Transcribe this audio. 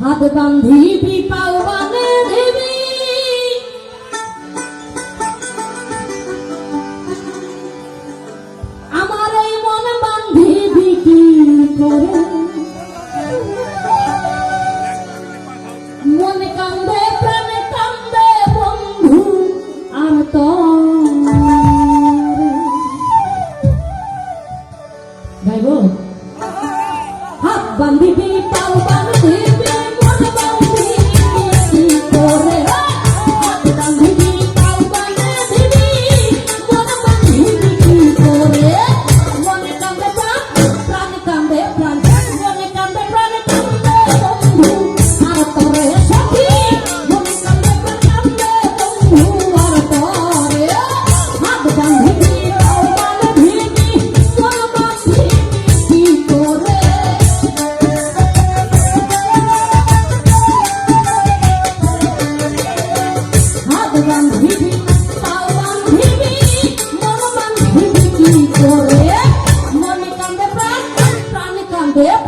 হাত বান্ধিবি পাও বান্ধিবি আমার এই মন বান্ধিবি কি করে ভাই বোন। হাত বান্ধিবি। Their